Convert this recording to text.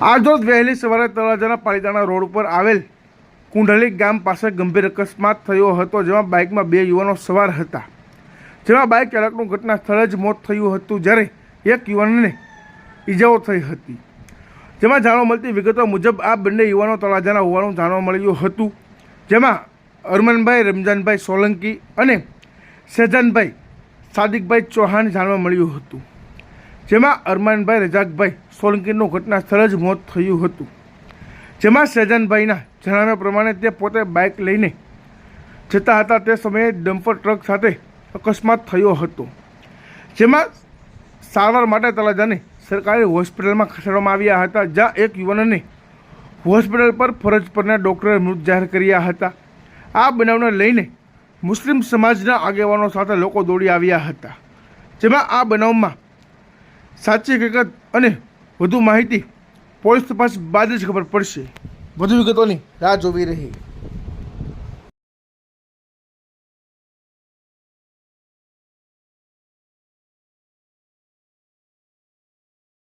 આજરોજ વહેલી સવારે તળાજાના પાલિતાણા રોડ ઉપર આવેલ કુંડલી ગામ પાસે ગંભીર અકસ્માત થયો હતો, જેમાં બાઇકમાં બે યુવાનો સવાર હતા. જેમાં બાઇક ચાલકનું ઘટના સ્થળે જ મોત થયું હતું, જ્યારે એક યુવાનને ઈજાઓ થઈ હતી. જેમાં જાણવા મળતી વિગતો મુજબ, આ બંને યુવાનો તળાજાના હોવાનું જાણવા મળ્યું હતું. જેમાં અરમનભાઈ, રમજાનભાઈ સોલંકી અને સેજાનભાઈ સાદિકભાઈ ચૌહાણ જાણવા મળ્યું હતું. જેમાં અરમાનભાઈ રજાકભાઈ સોલંકીનું ઘટના સ્થળે જ મોત થયું હતું. જેમાં શેજાનભાઈના જણાવ્યા પ્રમાણે તે પોતે બાઇક લઈને જતા હતા તે સમયે ડમ્પર ટ્રક સાથે અકસ્માત થયો હતો. જેમાં સારવાર માટે તલાજાને સરકારી હોસ્પિટલમાં ખસેડવામાં આવ્યા હતા, જ્યાં એક યુવાનને હોસ્પિટલ પર ફરજ પરના ડૉક્ટરે મૃત જાહેર કર્યા હતા. આ બનાવને લઈને મુસ્લિમ સમાજના આગેવાનો સાથે લોકો દોડી આવ્યા હતા. જેમાં આ બનાવમાં સાચી હકીકત અને વધુ માહિતી પોલીસ તપાસ બાદ જ ખબર પડશે. વધુ વિગતોની રાહ જોવી રહી.